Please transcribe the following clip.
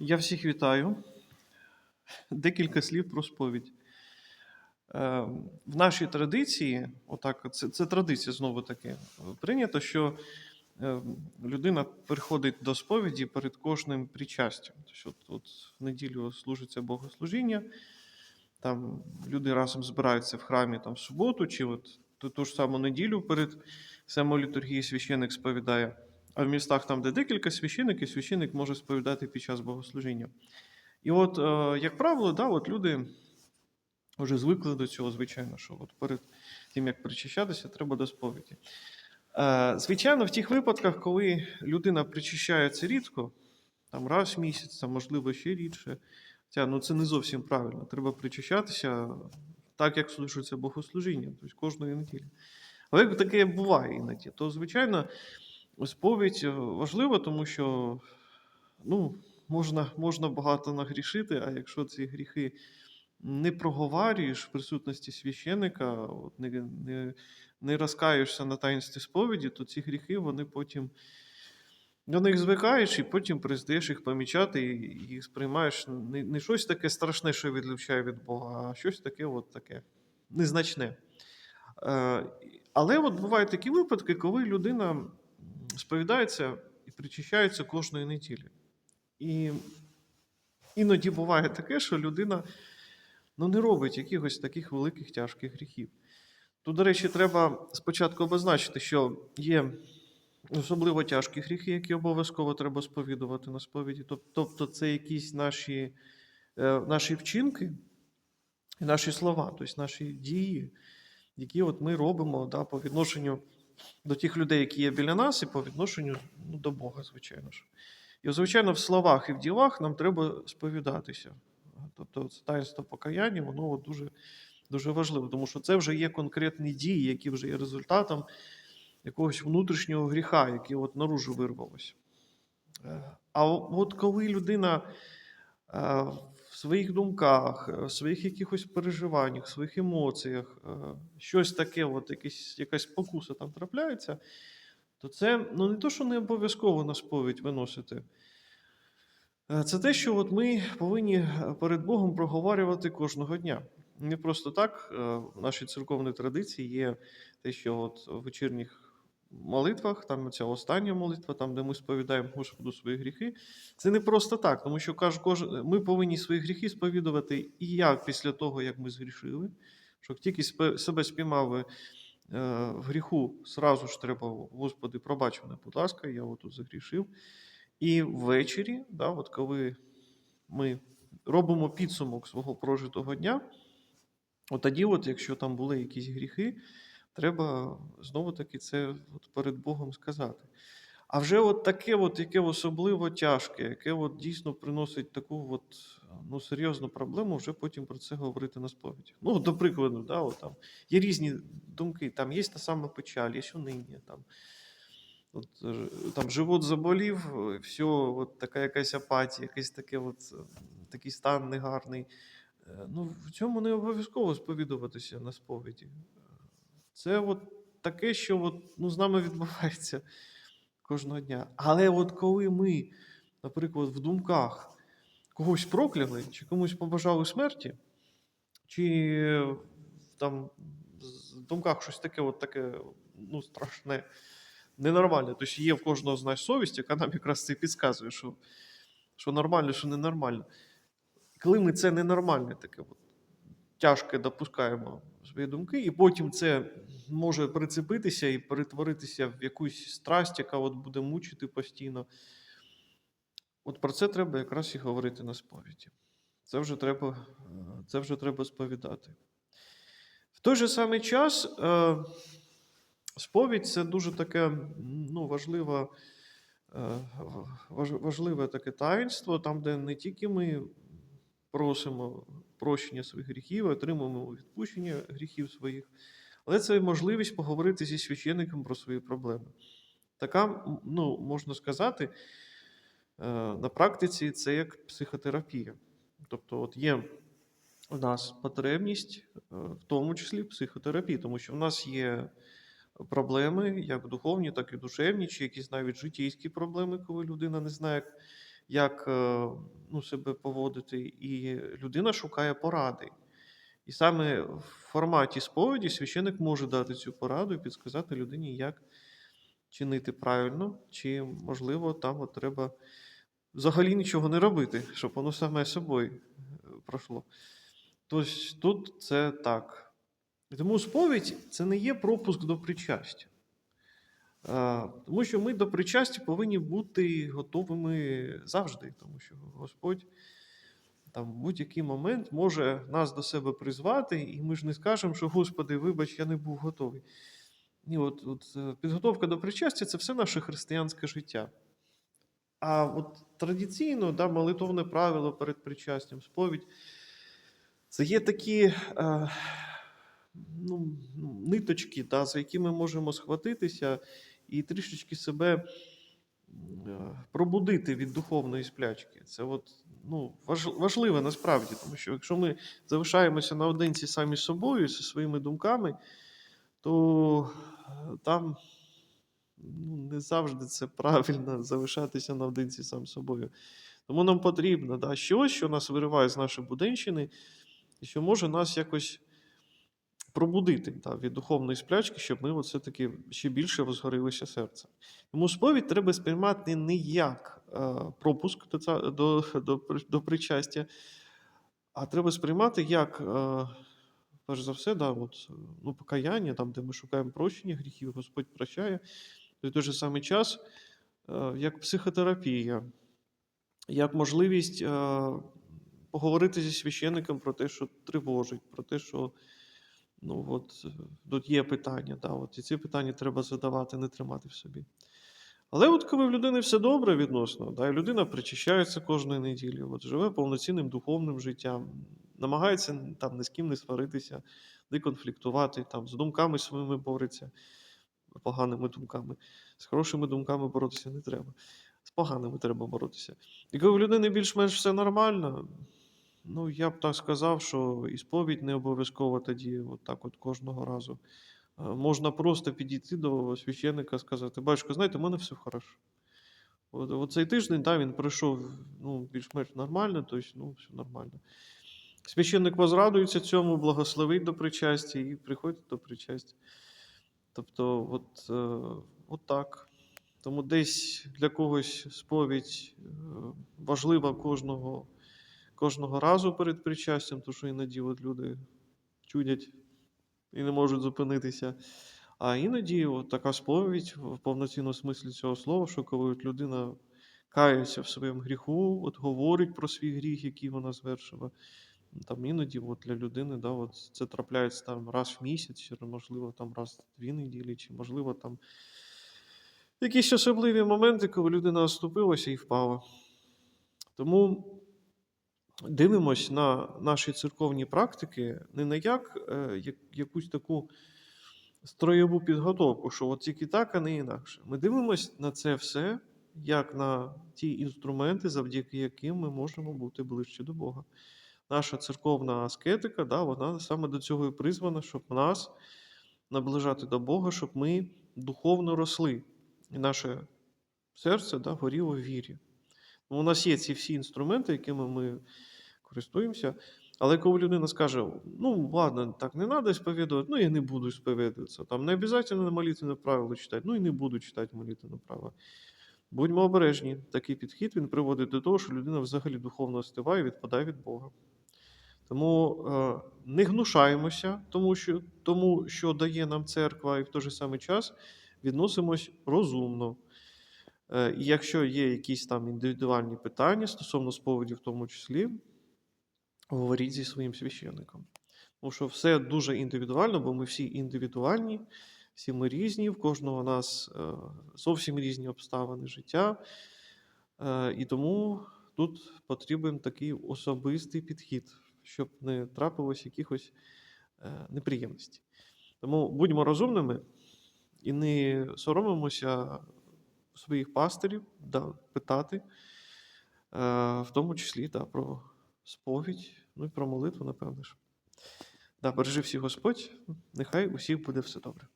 Я всіх вітаю. Декілька слів про сповідь. Е, В нашій традиції, отак, це, це традиція знову таки, прийнято, що е, людина приходить до сповіді перед кожним причастям. Що от в неділю служиться богослужіння, там люди разом збираються в храмі там, в суботу, чи от ту, ту ж саму неділю перед самою літургією священик сповідає. А в містах, там, де декілька священиків, священик може сповідати під час богослужіння. І от, е, як правило, да, от люди вже звикли до цього, звичайно, що от перед тим, як причащатися, треба до сповіді. Е, Звичайно, в тих випадках, коли людина причащається рідко, там раз в місяць, там, можливо, ще рідше, Хоча, ну, це не зовсім правильно. Треба причащатися так, як слушається богослужіння, тобто кожної неділі. Але як таке буває іноді, то, звичайно, сповідь е, важлива, тому що ну, можна, можна багато нагрішити, а якщо ці гріхи не проговарюєш в присутності священика, от не, не, не розкаєшся на таїнстві сповіді, то ці гріхи вони потім до них звикаєш і потім призвеш їх помічати і, і сприймаєш не, не щось таке страшне, що відлучає від Бога, а щось таке, от таке незначне. Е, але от бувають такі випадки, коли людина сповідається і причащається кожної неділі. І іноді буває таке, що людина ну, не робить якихось таких великих тяжких гріхів. Тут, до речі, треба спочатку обозначити, що є особливо тяжкі гріхи, які обов'язково треба сповідувати на сповіді. Тобто це якісь наші, е, наші вчинки, наші слова, тобто наші дії, які от ми робимо да, по відношенню до тих людей, які є біля нас, і по відношенню ну, до Бога, звичайно ж. І, звичайно, в словах і в ділах нам треба сповідатися. Тобто, це таїнство покаяння, воно дуже, дуже важливо, тому що це вже є конкретні дії, які вже є результатом якогось внутрішнього гріха, який от наружу вирвалося. Е, А от коли людина е, своїх думках, е, в своїх якихось переживаннях, в своїх емоціях, е, щось таке, от якась, якась спокуса там трапляється, то це ну, не то, що не обов'язково на сповідь виносити. Е, Це те, що от ми повинні е, перед Богом проговорювати кожного дня. Не просто так, е, в нашій церковній традиції є те, що от в вечірніх молитвах, там ця остання молитва, там, де ми сповідаємо Господу свої гріхи. Це не просто так, тому що ми повинні свої гріхи сповідувати і як після того, як ми згрішили. Що тільки себе спіймали е, в гріху, сразу ж треба, Господи, пробач мене, будь ласка, я отут загрішив. І ввечері, да, от коли ми робимо підсумок свого прожитого дня, от тоді, от, якщо там були якісь гріхи, треба знову-таки це от перед Богом сказати. А вже от таке, от, яке особливо тяжке, яке от дійсно приносить таку от, ну, серйозну проблему, вже потім про це говорити на сповіді. Ну, до прикладу, да, от, там, є різні думки, там є та сама печаль, є униння, там, От, там живот заболів, все, от така якась апатія, якийсь таке от, такий стан негарний. Е, Ну, в цьому не обов'язково сповідуватися на сповіді. Це от таке, що от, ну, з нами відбувається кожного дня. Але от коли ми, наприклад, в думках когось прокляли, чи комусь побажали смерті, чи е, там в думках щось таке, от таке ну, страшне, ненормальне. Тобто є в кожного з нас совість, яка нам якраз це підказує, що, що нормально, що ненормально. Коли ми це ненормальне таке от, тяжке допускаємо свої думки, і потім це може прицепитися і перетворитися в якусь страсть, яка от буде мучити постійно. От про це треба якраз і говорити на сповіді. Це вже треба, е, це вже треба сповідати. В той же самий час е, сповідь це дуже таке ну, важливе, важливе таке таїнство, там, де не тільки ми просимо прощення своїх гріхів, отримуємо відпущення гріхів своїх, але це можливість поговорити зі священником про свої проблеми. Така, ну, можна сказати, е, на практиці це як психотерапія. Тобто, от є у нас потребність, е, в тому числі психотерапії, тому що в нас є проблеми, як духовні, так і душевні, чи якісь навіть житейські проблеми, коли людина не знає, як, е, ну, себе поводити, і людина шукає поради. І саме в форматі сповіді священик може дати цю пораду і підсказати людині, як чинити правильно, чи, можливо, там от треба взагалі нічого не робити, щоб воно саме собою е, пройшло. Тобто тут це так. І Тому сповідь це не є пропуск до причастя. Тому що ми до причастя повинні бути готовими завжди, тому що Господь там в будь-який момент може нас до себе призвати, і ми ж не скажемо, що Господи, вибач, я не був готовий. Ні, от, от е, підготовка до причастя це все наше християнське життя. А от традиційно, да, молитовне правило перед причастям, сповідь, це є такі е, ну, ниточки, да, за які ми можемо схватитися і трішечки себе е, пробудити від духовної сплячки. Це от, ну, важ, важливо насправді, тому що якщо ми залишаємося наодинці самі з собою, зі своїми думками, то е, там ну, не завжди це правильно залишатися наодинці сам собою. Тому нам потрібно да, щось, що нас вириває з нашої буденщини, і що може нас якось пробудити да, від духовної сплячки, щоб ми все-таки ще більше розгорилися серцем. Тому сповідь треба сприймати не як е, пропуск до, до, до, до причастя, а треба сприймати як, е, перш за все, да, от, ну, покаяння, там, де ми шукаємо прощення гріхів, Господь прощає. В той же самий час, е, як психотерапія, як можливість поговорити зі священником про те, що тривожить, про те, що ну, от, е, тут є питання, да, от, і ці питання треба задавати, не тримати в собі. Але от коли в людини все добре відносно, да, і людина причащається кожної неділі, от, живе повноцінним духовним життям, намагається там ні з ким не сваритися, не конфліктувати, там, з думками своїми бореться, поганими думками. З хорошими думками боротися не треба. З поганими треба боротися. І коли в людини більш-менш все нормально, ну я б так сказав, що і сповідь не обов'язково тоді, от так от кожного разу. Е, Можна просто підійти до священника сказати: батюшко, знаєте, в мене все хорошо. От, от цей тиждень да, він пройшов ну, більш-менш нормально, тобто ну, все нормально. Священник возрадується цьому, благословить до причастя і приходить до причастя. Тобто, от, е, от так. Тому десь для когось сповідь е, важлива кожного, кожного разу перед причастям, тому що іноді от люди чудять і не можуть зупинитися. А іноді от така сповідь в повноцінному смислі цього слова, що коли от людина кається в своєму гріху, от говорить про свій гріх, який вона звершила. Там іноді от для людини да, от це трапляється там раз в місяць, чи можливо там раз в дві неділі, чи можливо там якісь особливі моменти, коли людина оступилася і впала. Тому дивимось на наші церковні практики не на як, е, як якусь таку строєву підготовку, що от тільки так, а не інакше. Ми дивимось на це все як на ті інструменти, завдяки яким ми можемо бути ближче до Бога. Наша церковна аскетика, да, вона саме до цього і призвана, щоб нас наближати до Бога, щоб ми духовно росли. І наше серце да, горіло в вірі. У нас є ці всі інструменти, якими ми користуємося. Але коли людина скаже, ну ладно, так не треба сповідувати, ну я не буду сповідуватися. Там не обов'язково молитвенне правило читати, ну і не буду читати молитвенне правило. Будьмо обережні, такий підхід він приводить до того, що людина взагалі духовно остиває і відпадає від Бога. Тому е, не гнушаємося, тому що, тому що дає нам церква, і в той же самий час відносимось розумно. Е, і якщо є якісь там індивідуальні питання стосовно сповіді, в тому числі, говоріть зі своїм священником. Тому що все дуже індивідуально, бо ми всі індивідуальні, всі ми різні, в кожного у нас е, зовсім різні обставини життя. Е, І тому тут потрібен такий особистий підхід, щоб не трапилось якихось е, неприємностей. Тому будьмо розумними і не соромимося своїх пастирів да, питати, в тому числі да, про сповідь, ну і про молитву, напевно ж. Да, бережи всіх Господь, нехай усіх буде все добре.